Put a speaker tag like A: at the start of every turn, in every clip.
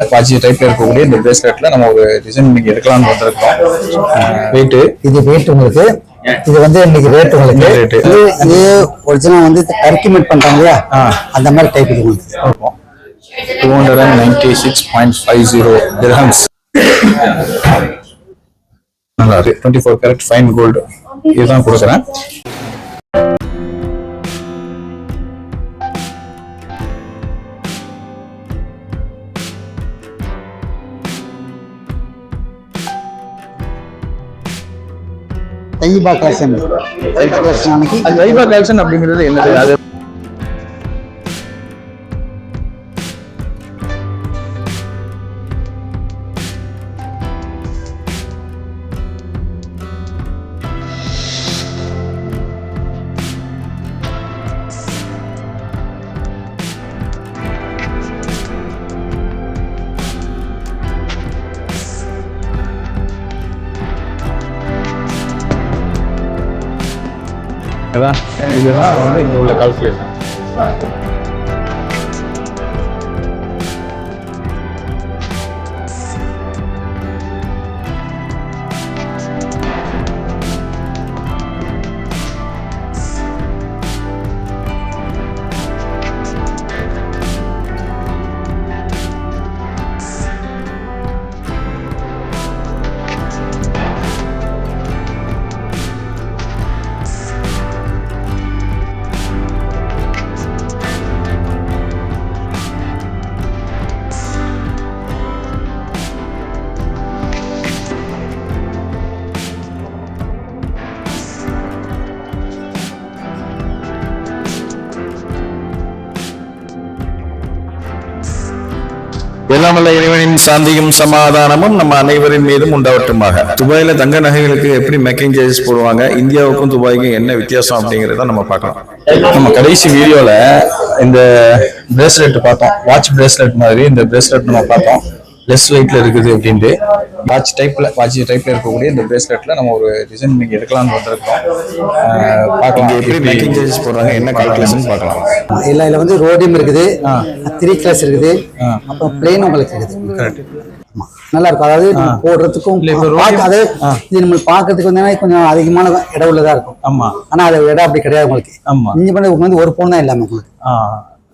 A: பாஜி டைப்ல இருக்கக்கூடிய இந்த பிரேஸ்லெட்ல நம்ம ஒரு டிசைன் இன்னைக்கு எடுக்கலாம்னு வந்திருக்கோம். வெயிட்டு
B: இது வெயிட் உங்களுக்கு. இது வந்து இன்னைக்கு ரேட் உங்களுக்கு.
A: Rate.
B: இது இது ஒரிஜினல் வந்து டர்க்கி மேட் பண்றாங்க இல்லையா. அந்த மாதிரி டைப் இது உங்களுக்கு.
A: Two hundred and ninety six point five zero dirhams நல்லா இருக்கு. Twenty four carat fine gold இதுதான் கொடுக்குறேன்.
B: தைபா கலெக்ஷன் அன்னைக்கு
A: அது வைபா கலெக்ஷன் அப்படிங்கிறது என்னது அது இதுதான் இதுதான் வந்து இங்க உள்ள
C: எல்லாமல்ல இறைவனின் சாந்தியும் சமாதானமும் நம்ம அனைவரின் மீதும் உண்டாவட்டுமாக. துபாயில தங்க நகைகளுக்கு எப்படி மேக்கிங் சார்ஜஸ் போடுவாங்க? இந்தியாவுக்கும் துபாய்க்கும் என்ன வித்தியாசம் அப்படிங்கறத நம்ம பார்க்கலாம்.
A: நம்ம கடைசி வீடியோல இந்த பிரேஸ்லெட் பார்த்தோம். வாட்ச் பிரேஸ்லெட் மாதிரி இந்த பிரேஸ்லெட் நம்ம பார்த்தோம். லெஸ் வெயிட்ல இருக்குது அப்படின்ட்டு. வாட்ச் டைப்ல வாட்ச் டைப்ல இருக்கக்கூடிய இந்த பிரேஸ்லெட்ல நம்ம ஒரு டிசைன் இன்னைக்கு எடுக்கலாம்னு வந்திருக்கோம். பார்க்கலாம்.
C: எப்படி மேக்கிங் சார்ஜஸ் போடுறாங்க என்ன கால்குலேஷன் பார்க்கலாம்.
B: இல்ல இதுல வந்து ரோடியம் இருக்குது த்ரீ கிளாஸ் இருக்குது. அப்புறம் பிளேன் உங்களுக்கு இருக்குது. ஆமா. நல்லா இருக்கும். அதாவது போடுறதுக்கும் அதாவது. இது நம்ம பார்க்கறதுக்கு வந்து கொஞ்சம் அதிகமான இடம் உள்ளதா இருக்கும்.
A: ஆமா.
B: ஆனா அது இடம் அப்படி கிடையாது உங்களுக்கு.
A: ஆமா.
B: இங்க பண்ணி உங்களுக்கு வந்து ஒரு பவுன் தான் இல்லாம உங்களுக்கு.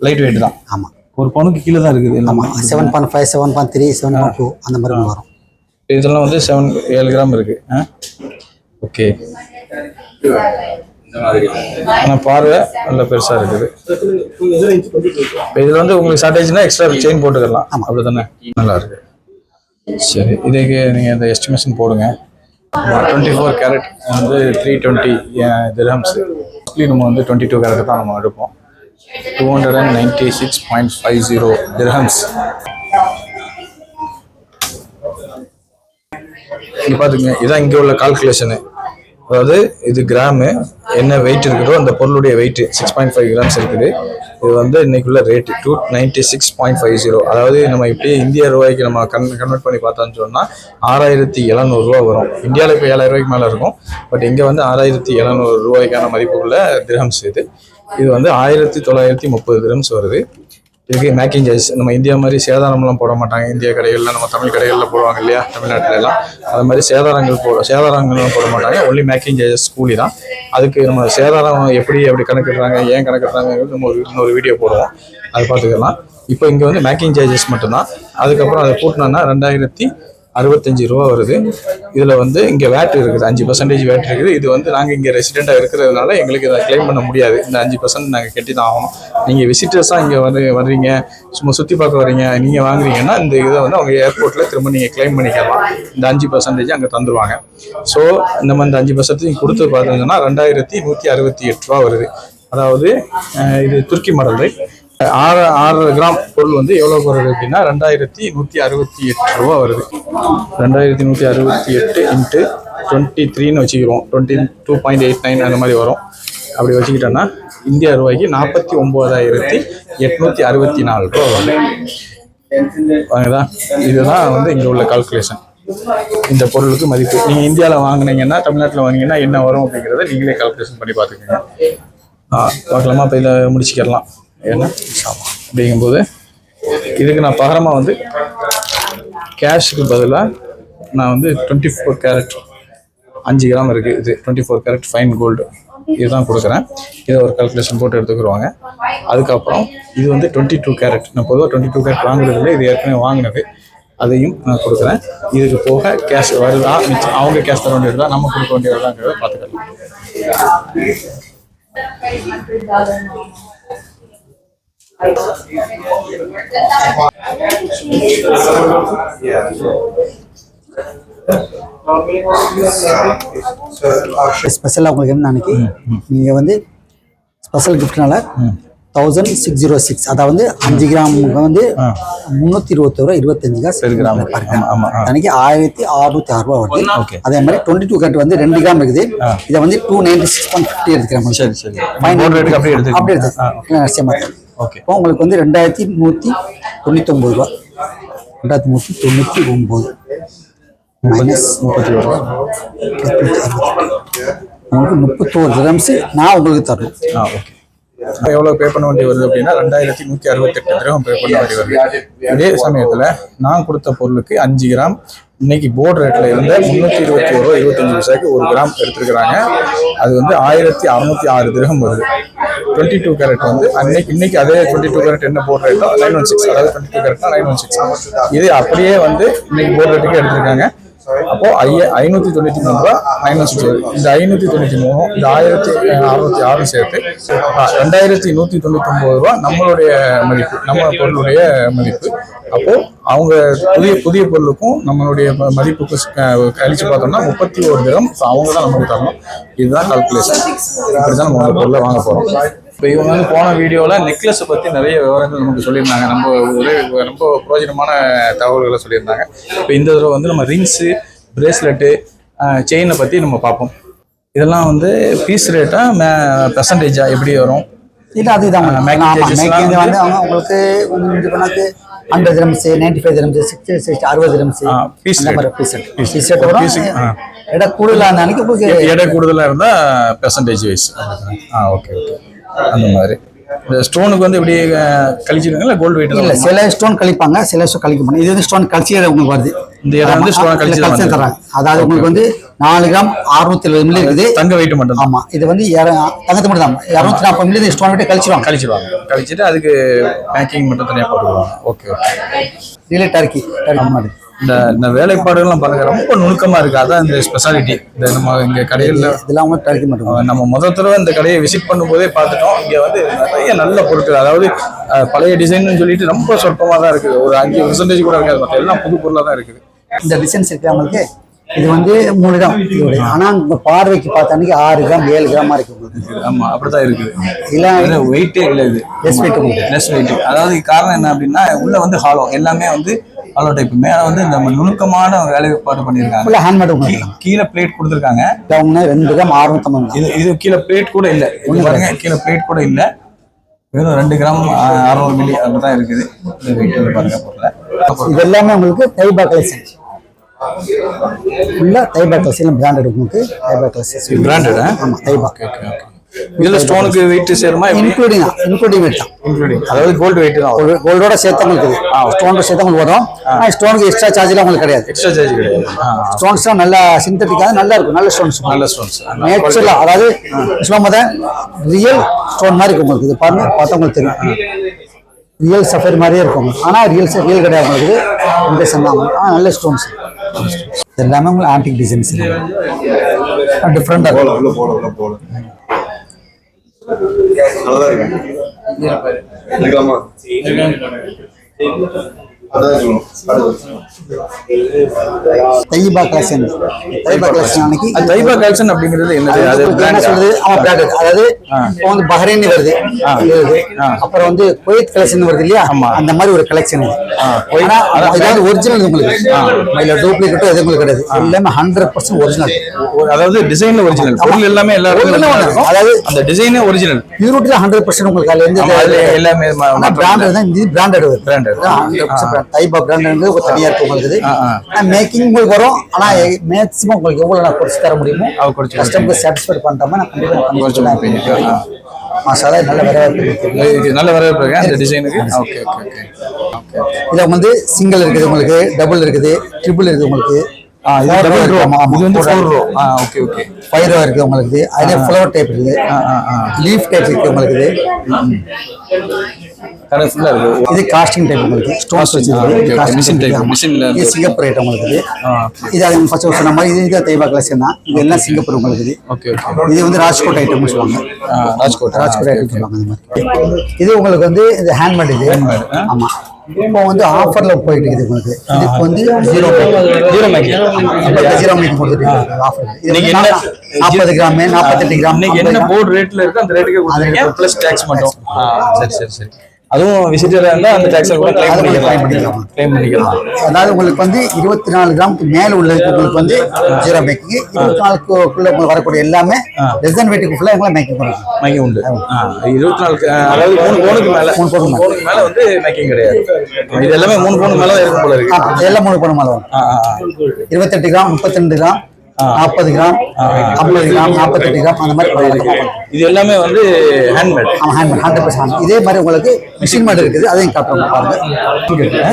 A: லைட் வெயிட் தான்.
B: ஆமா.
A: ஒரு பவுனுக்கு கீழே தான் இருக்குது
B: ஆமா
A: எல்லாமே
B: seven point five seven point three seven point two அந்த மாதிரி வரும்.
A: இதெல்லாம் வந்து செவன் ஏழு கிராம் இருக்கு. ஓகே ஆனா பார்வை நல்ல பெருசா இருக்குது. இதுல வந்து உங்களுக்கு ஷார்டேஜ்னா எக்ஸ்ட்ரா செயின் போட்டுக்கலாம். அப்படிதானே நல்லா இருக்கு. சரி இதுக்கு நீங்க இந்த எஸ்டிமேஷன் போடுங்க. டுவெண்ட்டி ஃபோர் கேரட் வந்து த்ரீ டுவெண்ட்டி திரம்ஸ் நம்ம வந்து டுவெண்ட்டி டூ கேரட் தான் நம்ம எடுப்போம். Two hundred and ninety six point five zero dirhams இங்கே பார்த்துங்க இதான் இங்கே உள்ள கால்குலேஷனு அதாவது இது கிராமு என்ன வெயிட் இருக்குதோ அந்த பொருளுடைய weight six point five grams இருக்குது. இது வந்து இன்னைக்குள்ள rate two ninety six point five zero அதாவது நம்ம இப்படியே இந்திய ரூபாய்க்கு நம்ம கன் கன்வெர்ட் பண்ணி பார்த்தோம்னு சொன்னால் ஆறாயிரத்தி எழுநூறுவா வரும். இந்தியாவில் இப்போ ஏழாயிரம் ரூபாய்க்கு மேலே இருக்கும். பட் இங்கே வந்து ஆறாயிரத்தி எழுநூறு ரூபாய்க்கான மதிப்புள்ள திரம்ஸ் இது. இது வந்து ஆயிரத்தி தொள்ளாயிரத்தி முப்பது கிராம்ஸ் வருது. இதுக்கு மேக்கிங் சார்ஜ் நம்ம இந்தியா மாதிரி சேதாரம்லாம் போட மாட்டாங்க. இந்திய கடைகளில் நம்ம தமிழ் கடைகளில் போடுவாங்க இல்லையா? தமிழ்நாட்டில எல்லாம் அது மாதிரி சேதாரங்கள் போட சேதாரங்கள்லாம் போட மாட்டாங்க. ஒன்லி மேக்கிங் சார்ஜஸ் கூலி தான். அதுக்கு நம்ம சேதாரம் எப்படி எப்படி கணக்கிடுறாங்க ஏன் கணக்கிடுறாங்கிறது நம்ம ஒரு இன்னொரு வீடியோ போடுவோம். அது பார்த்துக்கலாம். இப்போ இங்கே வந்து மேக்கிங் சார்ஜஸ் மட்டும்தான். அதுக்கப்புறம் அதை கூட்டினோன்னா ரெண்டாயிரத்தி அறுபத்தஞ்சு ரூபா வருது. இதில் வந்து இங்கே வேட் இருக்குது. அஞ்சு பர்சன்டேஜ் வேட் இருக்குது. இது வந்து நாங்கள் இங்கே ரெசிடெண்ட்டாக இருக்கிறதுனால எங்களுக்கு இதை கிளைம் பண்ண முடியாது. இந்த அஞ்சு பர்சன்ட் நாங்கள் கட்டி தான் ஆகணும். நீங்கள் விசிட்டர்ஸாக இங்கே வந்து வர்றீங்க சும்மா சுற்றி பார்க்க வர்றீங்க நீங்கள் வாங்குறீங்கன்னா இந்த இதை வந்து அவங்க ஏர்போர்ட்டில் திரும்ப நீங்கள் கிளைம் பண்ணிக்கலாம். இந்த அஞ்சு பர்சன்டேஜ் அங்கே தந்துருவாங்க. ஸோ நம்ம இந்த அஞ்சு பர்சன்டேஜ் கொடுத்து பார்த்தீங்கன்னா ரெண்டாயிரத்தி நூற்றி அறுபத்தி எட்டு ரூபா வருது. அதாவது இது துருக்கி மாடல் ரைட் ஆறு ஆறு கிராம் பொருள் வந்து எவ்வளோ வருது அப்படின்னா ரெண்டாயிரத்தி நூற்றி அறுபத்தி எட்டு ரூபா வருது. ரெண்டாயிரத்தி நூற்றி அறுபத்தி எட்டு இன்ட்டு டுவெண்ட்டி த்ரீன்னு வச்சுக்கிறோம். Twenty two point eight nine அந்த மாதிரி வரும். அப்படி வச்சுக்கிட்டோன்னா இந்தியா ரூபாய்க்கு நாற்பத்தி ஒம்பதாயிரத்தி எட்நூற்றி அறுபத்தி நாலு ரூபா வரும் அதுதான் இதுதான் வந்து இங்கே உள்ள கால்குலேஷன் இந்த பொருளுக்கு மதிப்பு. நீங்கள் இந்தியாவில் வாங்குனீங்கன்னா தமிழ்நாட்டில் வாங்கினீங்கன்னா என்ன வரும் அப்படிங்கிறத நீங்களே கால்குலேஷன் பண்ணி பார்த்துக்கோங்க. ஆ பார்க்கலாமா? இப்போ இதை முடிச்சுக்கிடலாம் ஏன்னா ஆமாம் அப்படிங்கும்போது இதுக்கு நான் பகரமாக வந்து கேஷுக்கு பதிலாக நான் வந்து டுவெண்ட்டி ஃபோர் கேரட் அஞ்சு கிராம் இருக்குது இது twenty four carat fine gold இதுதான் கொடுக்குறேன். இதை ஒரு கால்குலேஷன் போட்டு எடுத்துக்கிடுவாங்க. அதுக்கப்புறம் இது வந்து டுவெண்ட்டி டூ கேரட் நான் பொதுவாக டுவெண்ட்டி டூ கேரட் வாங்குறதில்ல இது ஏற்கனவே வாங்கினது. அதையும் நான் கொடுக்குறேன். இதுக்கு போக கேஷ் வருதா மிச்சம் அவங்க கேஷ் தர வேண்டியதா நம்ம கொடுக்க வேண்டியதாங்கிறத பார்த்துக்கலாம்.
B: ஸ்பெஷலாக உங்களுக்கு என்ன அன்னைக்கு? நீங்கள் வந்து ஸ்பெஷல் கிஃப்ட்னால தௌசண்ட் சிக்ஸ் ஜீரோ சிக்ஸ் அதாவது அஞ்சு கிராமுக்கு வந்து முந்நூற்றி இருபத்தோரு ரூபா இருபத்தஞ்சு
A: gram. ஆமா, ஆமா.
B: அன்னைக்கு ஆயிரத்தி அறுநூத்தி ஆறு ரூபா வருது. அதே மாதிரி டுவெண்ட்டி டூ கட் வந்து ரெண்டு கிராம் இருக்குது. இதை வந்து two ninety six point fifty எடுத்துக்கிறேன்.
A: சரி சரி. அப்படியே எடுத்து
B: அப்படி எடுத்து நிச்சயமா
A: ஓகே
B: இப்போ உங்களுக்கு வந்து ரெண்டாயிரத்தி நூற்றி தொண்ணூத்தொம்பது ரூபா. ரெண்டாயிரத்தி நூற்றி தொண்ணூற்றி ஒம்பது மைனஸ்
A: முப்பத்தி ஒரு
B: உங்களுக்கு முப்பத்தோரு கிராம்ஸ் நான் உங்களுக்கு தரணும்.
A: ஆ ஓகே எவ்வளோ பே பண்ண வேண்டி வருது அப்படின்னா ரெண்டாயிரத்தி நூற்றி அறுபத்தெட்டு திரகம் பே பண்ண வேண்டி வருது. இதே சமயத்தில் நான் கொடுத்த பொருளுக்கு அஞ்சு கிராம் இன்னைக்கு போர்டு ரேட்டில் இருந்து முந்நூற்றி இருபத்தி ஒரு ரூபா இருபத்தஞ்சு பைசாக்கு ஒரு கிராம் எடுத்திருக்கிறாங்க. அது வந்து ஆயிரத்தி அறநூற்றி ஆறு திரகம் வருது. டுவெண்ட்டி டூ கேரட் வந்து அன்னைக்கு இன்னைக்கு அதே டுவெண்ட்டி டூ கேரட் என்ன போர்டு ரேட்டோ நைன் ஒன் சிக்ஸ் அதாவது டுவெண்ட்டி டூ கேரட்னா நைன் ஒன் சிக்ஸ் இது அப்படியே வந்து இன்னைக்கு போர்டு ரேட்டுக்கு எடுத்திருக்காங்க. அப்போ ஐய ஐநூத்தி தொண்ணூத்தி மூணு ரூபா மைனஸ் ஒன் இந்த ஐநூத்தி தொண்ணூத்தி மூணு இந்த ஆயிரத்தி அறுபத்தி ஆறு சேர்த்து ரெண்டாயிரத்தி நூத்தி தொண்ணூத்தி ஒன்பது ரூபா நம்மளுடைய மதிப்பு நம்ம பொருளுடைய மதிப்பு. அப்போ அவங்க புதிய புதிய பொருளுக்கும் நம்மளுடைய ம- மதிப்புக்கும் கழிச்சு பார்த்தோம்னா முப்பத்தி ஒரு தினம் அவங்க தான் நமக்கு தரணும். இதுதான் கால்குலேஷன் இப்படி தான் நம்ம பொருளை வாங்க போறோம். இப்போ இவங்க வந்து போன வீடியோவில் நெக்லஸை பற்றி நிறைய விவரங்கள் நமக்கு சொல்லியிருந்தாங்க. நம்ம ஒரே ரொம்ப பிரயோஜனமான தகவல்களை சொல்லியிருந்தாங்க. இப்போ இந்த தடவை வந்து நம்ம ரிங்ஸு பிரேஸ்லெட்டு செயினை பற்றி நம்ம பார்ப்போம். இதெல்லாம் வந்து பீஸ் ரேட்டா பெர்சன்டேஜா எப்படி வரும்?
B: இது அதுதான் மேக்கிங்
A: வந்து-
B: அவங்க உங்களுக்கு இது பண்ணாக்கு hundred grams ninety five grams sixty sixty அறுபது grams piece
A: Piece.
B: Piece rate வரும். இட கூடுதலாக அந்த அன்னைக்கு
A: எடை கூடுதலாக இருந்தால் பெர்சன்டேஜ் வைஸ் ஆ ஓகே ஓகே அந்த மாதிரி. இந்த ஸ்டோனுக்கு வந்து எப்படி கழிச்சிருக்காங்க இல்லை கோல்டு வெயிட்
B: இல்ல சில ஸ்டோன் கழிப்பாங்க சில ஸ்டோன் கழிக்க மாட்டாங்க. இது வந்து ஸ்டோன் கழிச்சியே உங்களுக்கு வருது.
A: இந்த இடம் வந்து stone கழிச்சு
B: கழிச்சு
A: வருது.
B: தர்றாங்க. அதாவது உங்களுக்கு வந்து நாலு கிராம் அறுநூத்தி எழுபது மில்லி இருக்குது
A: தங்க வெயிட் மட்டும் தான்
B: ஆமா இது வந்து தங்கத்து மட்டும் தான் இரநூத்தி நாற்பது மில்லி ஸ்டோன் விட்டு கழிச்சிருவாங்க.
A: கழிச்சிருவாங்க. கழிச்சிட்டு அதுக்கு பேக்கிங் மட்டும் தனியாக போட்டுருவாங்க ஓகே ஓகே
B: ரியலே டர்க்கி டர்க்கி மாதிரி.
A: இந்த இந்த வேலைப்பாடுகள்லாம் பாருங்க ரொம்ப நுணுக்கமா இருக்கு. அதான் இந்த ஸ்பெஷாலிட்டி இந்த நம்ம இங்க கடைகள்ல
B: இதெல்லாம் டர்க்கி மட்டும்
A: நம்ம முதல் தடவை இந்த கடையை விசிட் பண்ணும்போதே பார்த்துட்டோம். இங்க வந்து நிறைய நல்ல பொருட்கள். அதாவது பழைய டிசைன்னு சொல்லிட்டு ரொம்ப சொற்பமா தான் இருக்குது. ஒரு அஞ்சு பெர்சன்டேஜ் கூட இருக்காது. மற்ற எல்லாம் புது பொருளா தான் இருக்குது.
B: இந்த டிசைன்ஸ் இருக்கு நம்மளுக்கு. இது வந்து மூணு கிராம் இதோட ஆனா உங்க பார்வைக்கு பார்த்த அன்னைக்கு ஆறு கிராம் ஏழு கிராமா இருக்கு. உங்களுக்கு
A: ஆமா அப்படிதான் இருக்குது.
B: இல்ல
A: வெயிட்டே இல்லை இது.
B: Weight உங்களுக்கு.
A: லெஸ் வெயிட் அதாவது காரணம் என்ன அப்படின்னா உள்ள வந்து ஹாலோ எல்லாமே வந்து ஹாலோ டைப் மேல வந்து இந்த நுணுக்கமான வேலைப்பாடு பண்ணியிருக்காங்க.
B: ஹேண்ட்மேட்
A: கீழே பிளேட் கொடுத்துருக்காங்க.
B: அவங்க ரெண்டு கிராம் அறுநூத்தம்பது கிராம்
A: இது இது கீழே பிளேட் கூட இல்லை. பாருங்க கீழே பிளேட் கூட இல்லை. வெறும் ரெண்டு கிராம் அறுநூறு மில்லி அப்படிதான் இருக்குது. பாருங்க பொருளை.
B: இது எல்லாமே உங்களுக்கு தைபா கலெக்ஷன் ஃபுல்லாக தைபா கலெக்ஷன் பிராண்டட் உங்களுக்கு தைபா கலெக்ஷன்
A: Branded, ஆ?
B: ஆமா தைபா
A: இதுல ஸ்டோனுக்கு வெயிட் சேருமா
B: இன்க்ளூடிங் தான் இன்க்ளூடிங் வெயிட் தான்
A: இன்க்ளூடிங் அதாவது கோல்டு வெயிட் தான்.
B: ஒரு கோல்டோட சேர்த்து உங்களுக்கு ஸ்டோனோட சேர்த்து உங்களுக்கு வரும். ஆனால் ஸ்டோனுக்கு எக்ஸ்ட்ரா சார்ஜ்லாம் உங்களுக்கு கிடையாது.
A: எக்ஸ்ட்ரா சார்ஜ் கிடையாது.
B: ஸ்டோன்ஸ்லாம் நல்லா சிந்தட்டிக்காக நல்லா இருக்கும். நல்ல ஸ்டோன்ஸ்
A: நல்ல ஸ்டோன்ஸ்
B: நேச்சுரலா அதாவது போது ரியல் ஸ்டோன் மாதிரி இருக்கும் உங்களுக்கு. இது பாருங்க பார்த்தா உங்களுக்கு தெரியும். ரியல் சஃபர் மாதிரியே இருக்கும். ஆனால் ரியல் ரியல் கிடையாது உங்களுக்கு. இந்த சொன்னாங்க நல்ல ஸ்டோன்ஸ் எல்லாமே உங்களுக்கு ஆன்டிக் டிசைன்ஸ் டிஃப்ரெண்டாக இருக்கும்
D: உள்ள போல உள்ள போல நல்லா இருக்கு எடுக்கலாமா அதான் சொல்லணும்
B: தைபா கலெக்ஷன். தைபா கலெக்ஷன் அன்னைக்கு
A: தைபா கலெக்ஷன் அப்படிங்கிறது என்னது? அது
B: என்ன? சொல்றது? ஆமா பிராண்டட் அதாவது இப்போ வந்து பஹ்ரைன் வருது. அப்புறம் வந்து குவைத் கலெக்ஷன் வருது இல்லையா? அந்த மாதிரி ஒரு கலெக்ஷன் இதாவது ஒரிஜினல் உங்களுக்கு. இதுல டூப்ளிகேட்டோ எதுவும் உங்களுக்கு கிடையாது. எல்லாமே ஹண்ட்ரட் பர்சன்ட் ஒரிஜினல்
A: ஒரு- அதாவது டிசைன் ஒரிஜினல் பொருள் எல்லாமே இருக்கும்.
B: அதாவது
A: அந்த டிசைனே ஒரிஜினல்
B: பியூரிட்டில ஹண்ட்ரட் பர்சன்ட் உங்களுக்கு அதுல இருந்து
A: எல்லாமே
B: பிராண்டட் தான் பிராண்டட் வருது.
A: Branded.
B: டைப் ஆஃப் பிராண்ட் ஒரு தனியா இருக்கு உங்களுக்கு.
A: ஆ, ஆ.
B: ஆனா மேக்கிங் உங்களுக்கு வரும். ஆனா மேக்ஸிமம் உங்களுக்கு எவ்வளவு நான் குறைச்சு தர முடியுமோ கஸ்டமருக்கு சாட்டிஸ்ஃபை பண்ற மாதிரி நான் கண்டிப்பா நான் பண்ணி
A: குறைச்சு
B: கொடுப்பேன்.
A: கொடுப்பீங்க. ஆ.
B: மசாலா நல்ல வரவேற்பு இருக்கு
A: நல்ல வரவேற்பு இருக்கா? இந்த டிசைனுக்கு ஓகே ஓகே ஓகே
B: இதில் வந்து சிங்கிள் இருக்குது உங்களுக்கு டபுள் இருக்குது ட்ரிபிள் இருக்குது உங்களுக்கு. இருக்கு.
A: ஃபோர்
B: இருக்குது உங்களுக்கு. அதே ஃப்ளவர் டைப் இருக்குது.
A: ஆ ஆ ஆ.
B: லீஃப் டைப் இருக்குது உங்களுக்கு.
A: கடை ஃபுல்லாக இருக்கு.
B: இது காஸ்டிங் டைப் உங்களுக்கு. ஸ்டோன்ஸ்
A: Casting, ஆ, okay, okay.
B: வச்சு
A: Machine type, machine ல
B: இது. சிங்கப்பூர் ஐட்டம் உங்களுக்கு இது. இது அது ஃபர்ஸ்ட் சொன்ன மாதிரி இது இது தைவா கலெக்ஷன் தான். இது எல்லாம் சிங்கப்பூர் உங்களுக்கு இது.
A: ஓகே ஓகே
B: இது வந்து ராஜ்கோட் ஐட்டம்னு சொல்லுவாங்க.
A: ஆ ராஜ்கோட்.
B: ராஜ்கோட் ஐட்டம் சொல்லுவாங்க இந்த மாதிரி. இது உங்களுக்கு வந்து இது ஹேண்ட்மேட் இது? ஆமா. இப்போ வந்து ஆஃபர்ல போயிட்டு இருக்குது உங்களுக்கு. இதுக்கு வந்து zero
A: zero making
B: zero making கொடுத்துட்டு ஆஃபர் வந்து
A: என்ன
B: நாற்பது கிராம் நாற்பத்தெட்டு கிராம்
A: என்ன
B: 50 கிராம்.
A: போர்டு ரேட்ல இருக்கு அந்த ரேட்டுக்கே கொடுத்துருக்கீங்க ப்ளஸ் டேக்ஸ் மட்டும். சரி சரி சரி. அதுவும் விசிட்டரா இருந்தா அந்த டேக்ஸை கூட கிளைம் பண்ணிக்கலாம். கிளைம் பண்ணிக்கலாம்.
B: அதாவது உங்களுக்கு வந்து இருபத்தி நாலு கிராமுக்கு மேல உள்ளதுக்கு உங்களுக்கு வந்து ஜீரோ மேக்கிங் இருபத்தி நாலுக்குள்ள வரக்கூடிய எல்லாமே லெஸ் தென் வெயிட்டுக்கு ஃபுல்லாக எங்களை மேக்கிங் பண்ணுறோம்
A: மேக்கிங் உண்டு. இருபத்தி நாலு ஆ, அதாவது மூணு பவுனுக்கு மேல. மூணு
B: மேல.
A: பவுனுக்கு மேல வந்து மேக்கிங் கிடையாது. இது எல்லாமே மூணு பவுனுக்கு மேல இருக்கும் போல இருக்கு.
B: எல்லாம் மூணு பண்ண மாதிரி வரும். இருபத்தெட்டு கிராம் முப்பத்திரெண்டு கிராம் நாற்பது கிராம் ஐம்பது கிராம் நாற்பத்தெட்டு கிராம் அந்த மாதிரி பண்ணலாம்.
A: இது எல்லாமே வந்து ஹேண்ட்மேட்
B: ஆமாம் ஹேண்ட் ஹண்ட்ரட் பர்சன்ட் இதே மாதிரி உங்களுக்கு மிஷின் மாடு இருக்குது. அதையும் காட்டுறோம் பாருங்க.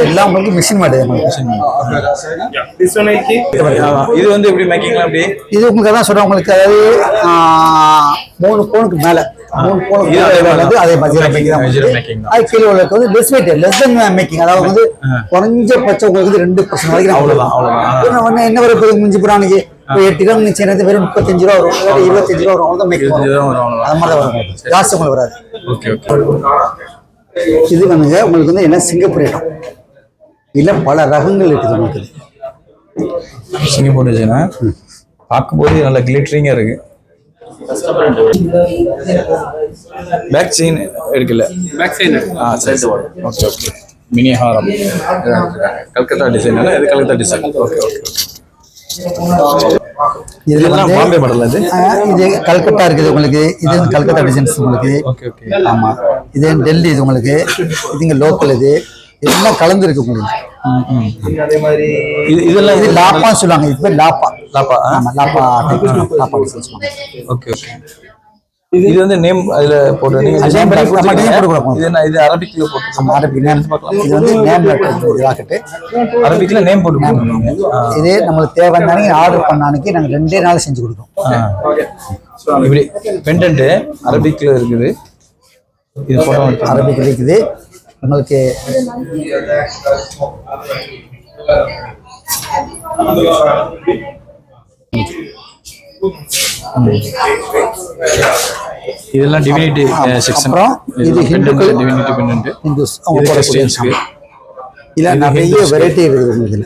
B: எல்லாம் உங்களுக்கு மிஷின் மாடு
A: இது வந்து எப்படி மேக்கிங்லாம் எப்படி?
B: இது உங்களுக்கு அதான் சொல்றேன். உங்களுக்கு அதாவது மூணு பவுனுக்கு மேல மூணு பவுனுக்கு மேல அதே மாதிரி தான்.
A: தான், தான்.
B: அது கீழே உள்ளது வந்து less weight less then making அதாவது வந்து குறைஞ்சபட்சம் உங்களுக்கு வந்து ரெண்டு பர்சன்ட் வரைக்கும். அவ்வளோதான் ஒன்று என்ன இப்போ மிஞ்சி போறானுக்கு இப்போ எட்டு கிராம் செய்யறது வெறும் முப்பத்தஞ்சு ரூபா வரும். இல்லாட்டி இருபத்தஞ்சு ரூபா வரும். அவ்வளோதான்
A: இருபத்தஞ்சு
B: வரும்
A: ரூபா வரும், அவ்வளவுதான்.
B: அது மாதிரி தான் வரும் ஜாஸ்தி உங்களுக்கு வராது.
A: Okay okay.
B: இது வந்துங்க உங்களுக்கு வந்து என்ன? சிங்கப்பூர் ஐட்டம் இல்லை பல ரகங்கள் இருக்குது உங்களுக்கு.
A: சிங்கப்பூர் டிசைனா பார்க்கும்போது நல்ல கிளிட்டரிங்கா இருக்கு. பேக் செயின் எடுக்கல.
E: பேக் சைடு
A: ஆ சரி சரி. ஓகே ஓகே மினி ஹாரம் கல்கத்தா டிசைன் இது கல்கத்தா டிசைன் ஓகே ஓகே
B: வந்து
A: பாம்பே மாடல்
B: இது? கல்கத்தா இருக்குது உங்களுக்கு. இது வந்து கல்கத்தா டிசைன்ஸ் உங்களுக்கு. ஆமா. இது டெல்லி இது உங்களுக்கு. இதுங்க லோக்கல் இது. எல்லாம் கலந்து இருக்கு உங்களுக்கு.
A: இது இதெல்லாம்
B: இது லாப்பான்னு சொல்லுவாங்க. இது பேர் லாப்பா.
A: லாப்பா?
B: ஆமா லாப்பா லாப்பா
A: ஓகே ஓகே. இது வந்து நேம் அதுல போட்டு நீங்க. இது என்ன இது அரபிக்ல போட்டு
B: அரபிக் நேம் இது வந்து நேம் ராக்கெட்டு
A: அரபிக்ல நேம் போட்டு
B: இது நம்மளுக்கு தேவையான ஆர்டர் பண்ண அன்னைக்கு நாங்கள் ரெண்டே நாள் செஞ்சு கொடுப்போம்
A: இப்படி பெண்டன்ட் அரபிக்ல இருக்குது. இது போட்டோ
B: அரபிக் இருக்குது. உங்களுக்கு
A: இதெல்லாம் டிவினிட்டி செக்ஷன்
B: அப்புறம் இது ஹிந்துக்கள்
A: டிவினிட்டி பெண்டன்ட்
B: ஹிந்துஸ்
A: இது
B: அவங்க போடக்கூடிய இல்லை நிறைய. வெரைட்டி இருக்குது இதில்.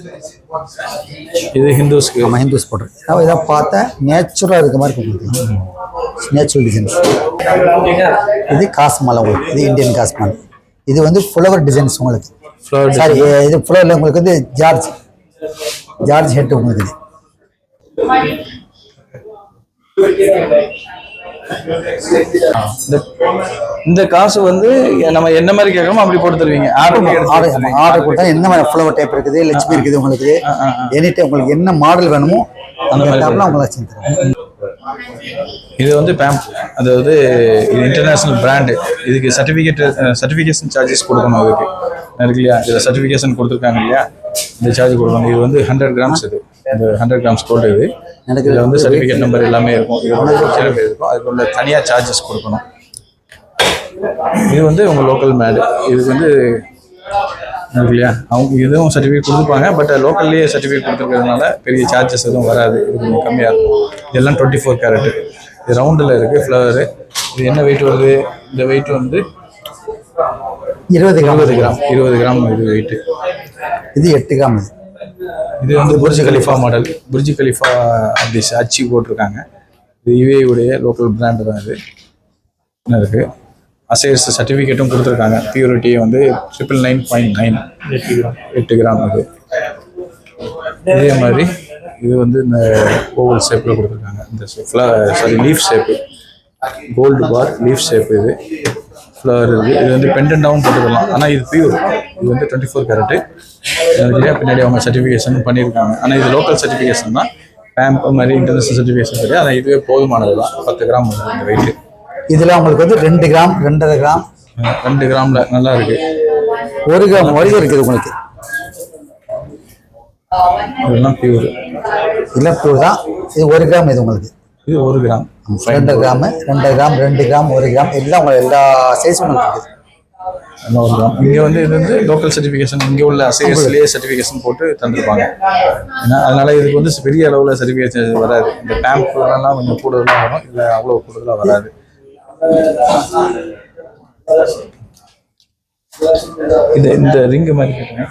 A: இது ஹிந்துஸ்க்கு
B: நம்ம ஹிந்துஸ் போடுறது அதாவது இதை பார்த்தா நேச்சுரலாக இருக்க மாதிரி இருக்கும் நேச்சுரல் டிசைன்ஸ் இது காஸ் மாலை உங்களுக்கு. இது இந்தியன் காஸ் மாலை இது வந்து ஃப்ளவர் டிசைன்ஸ் உங்களுக்கு. சாரி இது ஃப்ளவரில் உங்களுக்கு வந்து ஜார்ஜ் ஜார்ஜ் ஹெட் உங்களுக்கு
A: இந்த காசு வந்து நம்ம என்ன மாதிரி கேட்கறோமோ அப்படி போட்டு தருவீங்க. ஆர்டர்
B: ஆர்டர் கொடுத்தா என்ன மாதிரி ஃப்ளவர் டைப் இருக்குது லட்சுமி இருக்குது உங்களுக்கு. எனி டைம் உங்களுக்கு என்ன மாடல் வேணுமோ அந்த
A: மாதிரி
B: உங்களுக்கு செஞ்சு தருவோம்
A: இது வந்து பேம்ப் அதாவது இது இன்டர்நேஷனல் பிராண்டு இதுக்கு சர்டிஃபிகேட் சர்டிஃபிகேஷன் சார்ஜஸ் கொடுக்கணும் அதுக்கு. இருக்கு இல்லையா? இதில் சர்டிஃபிகேஷன் கொடுத்துருக்காங்க இல்லையா? இந்த சார்ஜ் கொடுக்கணும். இது வந்து ஹண்ட்ரட் கிராம்ஸ் இது. இந்த ஹண்ட்ரட் கிராம்ஸ் கோட் இது.
B: எனக்கு
A: இதில் வந்து சர்டிஃபிகேட் நம்பர் எல்லாமே இருக்கும். இருக்கும் அதுக்கு உள்ள தனியாக சார்ஜஸ் கொடுக்கணும். இது வந்து உங்கள் லோக்கல் மேடு இதுக்கு வந்து இருக்கு இல்லையா? அவங்க இதுவும் சர்டிஃபிகேட் கொடுத்துருப்பாங்க பட் லோக்கல்லேயே சர்டிஃபிகேட் கொடுத்துருக்கிறதுனால பெரிய சார்ஜஸ் எதுவும் வராது. இது கொஞ்சம் கம்மியாக இருக்கும். இதெல்லாம் டுவெண்ட்டி ஃபோர் கேரட்டு இது ரவுண்டில் இருக்குது ஃப்ளவரு இது என்ன வெயிட் வருது? இந்த வெயிட் வந்து
B: இருபது கிராம்.
A: இருபது கிராம். இருபது கிராம் இது வெயிட்டு
B: இது எட்டு கிராம். இது
A: வந்து Burj Khalifa model Burj Khalifa அப்படி அச்சு போட்டிருக்காங்க. இது UAE உடைய லோக்கல் பிராண்டு தான் இது. என்ன இருக்குது அசைஸ் சர்டிஃபிகேட்டும் கொடுத்துருக்காங்க. பியூரிட்டி வந்து ட்ரிபிள் நைன் பாயிண்ட் நைன் எட்டு கிராம் அது இதே மாதிரி இது வந்து இந்த ஓவல் ஷேப்பில் கொடுத்துருக்காங்க. இந்த sorry leaf shape gold bar leaf shape இது. ஃப்ளவர் இருக்குது இது வந்து பெண்டன்டாகவும் போட்டுக்கலாம். ஆனால் இது பியூர் இது வந்து டுவெண்ட்டி ஃபோர் கேரட்டு இதுலேயே பின்னாடி அவங்க சர்டிஃபிகேஷன் பண்ணியிருக்காங்க. ஆனால் இது லோக்கல் சர்டிஃபிகேஷன் தான். பேம்ப் மாதிரி இன்டர்நேஷனல் சர்டிஃபிகேஷன் கிடையாது. ஆனால் இதுவே போதுமானது தான். பத்து கிராம் வரும் இந்த வெயிட்டு
B: இதில் உங்களுக்கு வந்து ரெண்டு கிராம் ரெண்டரை கிராம்
A: ரெண்டு கிராம்ல நல்லா இருக்கு.
B: ஒரு கிராம் வரைக்கும் இருக்குது உங்களுக்கு.
A: இதெல்லாம் பியூர்
B: இல்லை பூ தான். இது ஒரு கிராம் இது உங்களுக்கு.
A: இது ஒரு கிராம்
B: ரெண்டு கிராமு ரெண்டு கிராம் ரெண்டு கிராம் ஒரு கிராம் எல்லாம் உங்களுக்கு எல்லா சைஸும் இருக்குது
A: கிராம் இங்க வந்து இது வந்து லோக்கல் சர்டிஃபிகேஷன் இங்க உள்ள அசைஸ்லயே சர்டிஃபிகேஷன் போட்டு தந்திருப்பாங்க. ஏன்னா அதனால இதுக்கு வந்து பெரிய அளவுல சர்டிஃபிகேஷன் வராது. இந்த டேம்ப் எல்லாம் கொஞ்சம் கூடுதலா வரும். இல்ல அவ்வளவு கூடுதலா வராது. இது இந்த ரிங்கு மாதிரி கேட்டுங்க.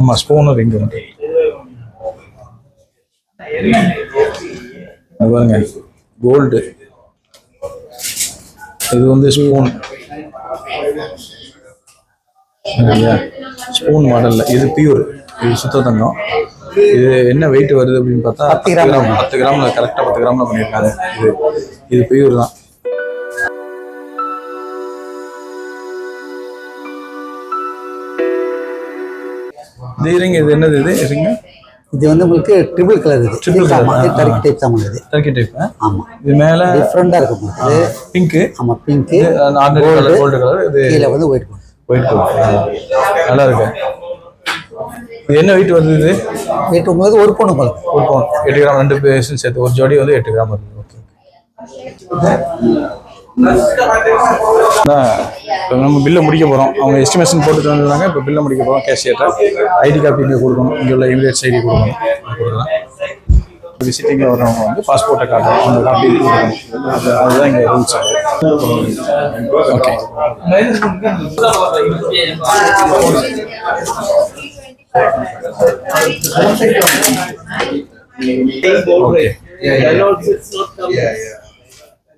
A: ஆமா ஸ்பூனும் ரிங்கு மட்டும் பாருங்க. கோல்டு இது வந்து ஸ்பூன் ஸ்பூன் மாடல்ல இது பியூர் இது சுத்த தங்கம். இது என்ன வெயிட் வருது அப்படின்னு பார்த்தா
B: பத்து கிராம்.
A: பத்து கிராம்ல கரெக்டா பத்து கிராம்ல பண்ணியிருக்காங்க. இது இது பியூர் தான். இது ரிங் இது என்னது இது? ரிங்
B: இது வந்து உங்களுக்கு ட்ரிபிள் கலர் இது. ஆமாம் இது
A: ஆ,
B: டர்க்கி டைப் தான் உங்களுக்கு
A: டர்க்கி டைப்
B: ஆமாம்
A: இது மேல
B: டிஃப்ரெண்டாக இருக்கும் இது
A: பிங்க்கு
B: ஆமாம் pink
A: ordinary colour gold colour இது
B: கீழே வந்து ஒயிட்
A: ஒயிட் நல்லா இருக்கு. இது என்ன வெயிட் வருது இது?
B: வெயிட் உங்களுக்கு ஒரு பொண்ணு உங்களுக்கு
A: ஒரு பவுன். எட்டு கிராம் ரெண்டு பேஸும் சேர்த்து ஒரு ஜோடி வந்து எட்டு கிராம் வருது. ஓகே நம்ம பில்லை முடிக்க போகிறோம் அவங்க எஸ்டிமேஷன் போட்டுட்டு வந்திருந்தாங்க இப்போ பில்லை முடிக்க போகிறோம் கேஷியர்ட்ட ஐடி காப்பி இங்கே கொடுக்கணும். இங்கே உள்ள எமிரேட்ஸ் ஐடி கொடுக்கணும். கொடுக்கலாம். விசிட்டிங்கில் வர்றவங்க வந்து பாஸ்போர்ட்டை காட்டணும். அந்த காப்பி கொடுக்கணும். அது அதுதான் இங்கே rules okay you.